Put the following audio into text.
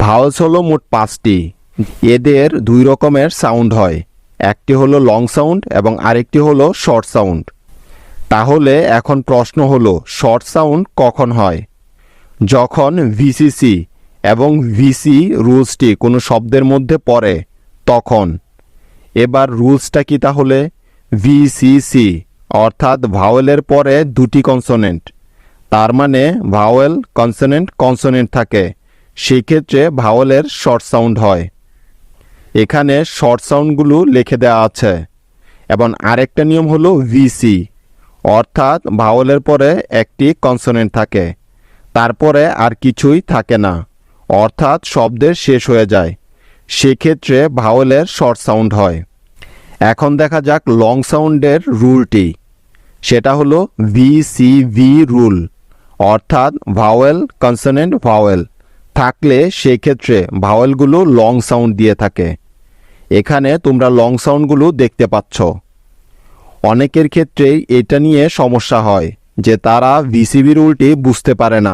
Vowels হলো মোট পাঁচটি। এদের দুই রকমের সাউন্ড হয়। একটি হলো লং সাউন্ড এবং আরেকটি হলো শর্ট সাউন্ড। তাহলে এখন প্রশ্ন হলো, শর্ট সাউন্ড কখন হয়? যখন ভিসিসি এবং ভিসি রুলসটি কোনো শব্দের মধ্যে পড়ে, তখন। এবার রুলসটা কি তাহলে? ভিসিসি, অর্থাৎ ভাওয়েলের পরে দুটি কনসোনেন্ট। তার মানে ভাওয়েল, কনসোনেন্ট কনসোনেন্ট থাকে। সেই ক্ষেত্রে ভাওয়েলের শর্ট সাউন্ড হয়। এখানে শর্ট সাউন্ডগুলো লিখে দেওয়া আছে। এবং আরেকটা নিয়ম হলো ভিসি অর্থাৎ ভাওয়েলের পরে একটি কনসোনেন্ট থাকে। তারপরে আর কিছুই থাকে না, অর্থাৎ শব্দের শেষ হয়ে যায়। সেক্ষেত্রে ভাওয়েলের শর্ট সাউন্ড হয়। এখন দেখা যাক লং সাউন্ডের রুলটি। সেটা হলো ভিসিভি রুল অর্থাৎ ভাওয়েল কনসোনেন্ট ভাওয়েল থাকলে সেক্ষেত্রে ভাওয়েলগুলো লং সাউন্ড দিয়ে থাকে। এখানে তোমরা লং সাউন্ডগুলো দেখতে পাচ্ছ। অনেকের ক্ষেত্রেই এটা নিয়ে সমস্যা হয় যে তারা ভিসিবি রুলটি বুঝতে পারে না।